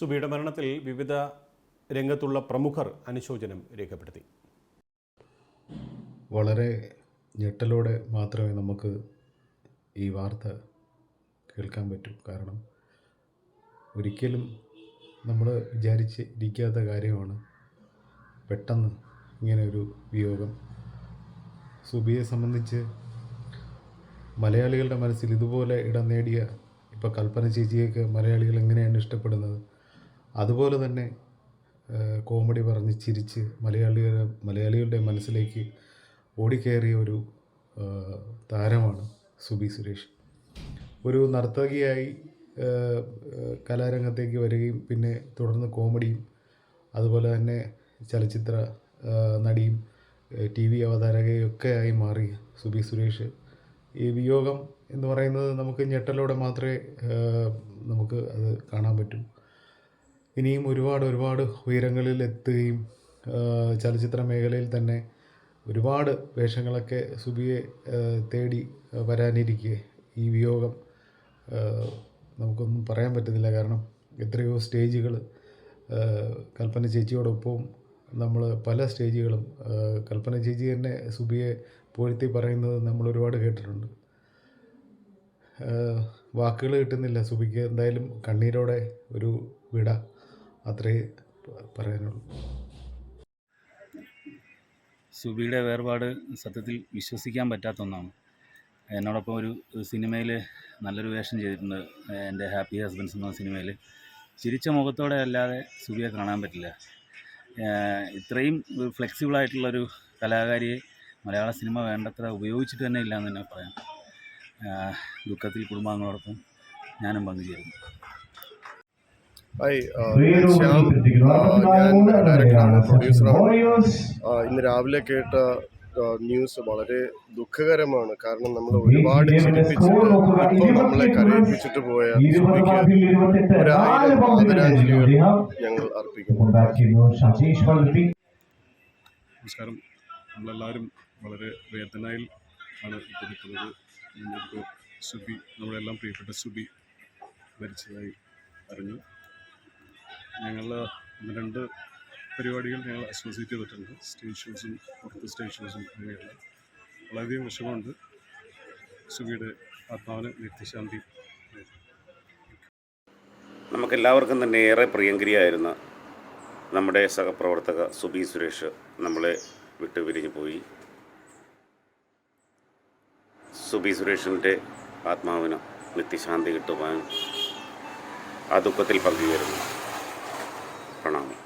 സുബിയുടെ മരണത്തിൽ വിവിധ രംഗത്തുള്ള പ്രമുഖർ അനുശോചനം രേഖപ്പെടുത്തി. വളരെ ഞെട്ടലോടെ മാത്രമേ നമുക്ക് ഈ വാർത്ത കേൾക്കാൻ പറ്റൂ. കാരണം ഒരിക്കലും നമ്മൾ വിചാരിച്ച് ഇരിക്കാത്ത കാര്യമാണ് പെട്ടെന്ന് ഇങ്ങനെ ഒരു വിയോഗം. സുബിയെ സംബന്ധിച്ച് മലയാളികളുടെ മനസ്സിൽ ഇതുപോലെ ഇടം നേടിയ ഇപ്പോൾ കൽപ്പന ചേച്ചിയൊക്കെ മലയാളികൾ എങ്ങനെയാണ് ഇഷ്ടപ്പെടുന്നത്? അതുപോലെ തന്നെ കോമഡി പറഞ്ഞ് ചിരിച്ച് മലയാളികളുടെ മലയാളികളുടെ മനസ്സിലേക്ക് ഓടിക്കയറിയ ഒരു താരമാണ് സുബി സുരേഷ്. ഒരു നർത്തകിയായി കലാരംഗത്തേക്ക് വരികയും പിന്നെ തുടർന്ന് കോമഡിയും അതുപോലെ തന്നെ ചലച്ചിത്ര നടിയും ടി വി അവതാരകയൊക്കെ ആയി മാറി സുബി സുരേഷ്. ഈ വിയോഗം എന്ന് പറയുന്നത് നമുക്ക് ഞെട്ടലോടെ മാത്രമേ നമുക്ക് അത് കാണാൻ പറ്റൂ. ഇനിയും ഒരുപാട് ഒരുപാട് ഉയരങ്ങളിൽ എത്തുകയും ചലച്ചിത്ര മേഖലയിൽ തന്നെ ഒരുപാട് വേഷങ്ങളൊക്കെ സുബിയെ തേടി വരാനിരിക്കെ ഈ വിയോഗം നമുക്കൊന്നും പറയാൻ പറ്റുന്നില്ല. കാരണം എത്രയോ സ്റ്റേജുകൾ കൽപ്പന ചേച്ചിയോടൊപ്പവും നമ്മൾ പല സ്റ്റേജുകളും കൽപ്പന ചേച്ചി തന്നെ സുബിയെ പുകഴ്ത്തി പറയുന്നത് നമ്മൾ ഒരുപാട് കേട്ടിട്ടുണ്ട്. വാക്കുകൾ കിട്ടുന്നില്ല സുബിക്ക്. എന്തായാലും കണ്ണീരോടെ ഒരു വിട. അത്രേ പറയാനുള്ളൂ. സുബിയുടെ വേർപാട് സത്യത്തിൽ വിശ്വസിക്കാൻ പറ്റാത്ത ഒന്നാണ്. എന്നോടൊപ്പം ഒരു സിനിമയിൽ നല്ലൊരു വേഷം ചെയ്തിട്ടുണ്ട് എന്റെ ഹാപ്പി ഹസ്ബൻഡ്സ് എന്ന സിനിമയിൽ ചിരിച്ച മുഖത്തോടെ അല്ലാതെ സുബിയെ കാണാൻ പറ്റില്ല. ഇത്രയും ഫ്ലെക്സിബിളായിട്ടുള്ളൊരു കലാകാരിയെ മലയാള സിനിമ വേണ്ടത്ര ഉപയോഗിച്ചിട്ട് തന്നെ ഇല്ല എന്ന് തന്നെ പറയാം. ദുഃഖത്തിൽ കുടുംബാംഗങ്ങളോടൊപ്പം ഞാനും പങ്കുചേരുന്നു. ഹായ് ആ, ഞാൻ ശ്യാം ആ, ഞാൻ ഡയറക്ടറാണ് പ്രൊഡ്യൂസറാണ് ഇന്ന് രാവിലെ കേട്ട ന്യൂസ് വളരെ ദുഃഖകരമാണ്. കാരണം നമ്മൾ ഒരുപാട് ചിരിപ്പിച്ചിട്ട് ഇപ്പോൾ നമ്മളെ കരയിപ്പിച്ചിട്ട് പോയ സുബിക്ക് ഒരായിരം ആദരാഞ്ജലികൾ ഞങ്ങൾ അർപ്പിക്കുന്നു. നമസ്കാരം. നമ്മളെല്ലാവരും വളരെ വേദനയിൽ ആണ് ഇപ്പോൾ നിൽക്കുന്നത് നമ്മളിപ്പോൾ സുബി നമ്മളെല്ലാം പ്രിയപ്പെട്ട സുബി മരിച്ചതായി അറിഞ്ഞു. ഞങ്ങൾ രണ്ട് പരിപാടികൾ ഞങ്ങൾ അസോസിയേറ്റ് ചെയ്തിട്ടുണ്ട്. സ്റ്റേജ് ഷോസും പുറത്ത് സ്റ്റേജ് ഷോസും വളരെയധികം വിഷമമുണ്ട്. സുബിയുടെ ആത്മാവിന് നിത്യശാന്തി. നമുക്കെല്ലാവർക്കും തന്നെ ഏറെ പ്രിയങ്കരിയായിരുന്ന നമ്മുടെ സഹപ്രവർത്തക സുബി സുരേഷ് നമ്മളെ വിട്ടു പിരിഞ്ഞു പോയി. സുബി സുരേഷിന്റെ ആത്മാവിന് നിത്യശാന്തി കിട്ടുവാൻ ആ ദുഃഖത്തിൽ പങ്കുചേരുന്നു. പ്രണാമം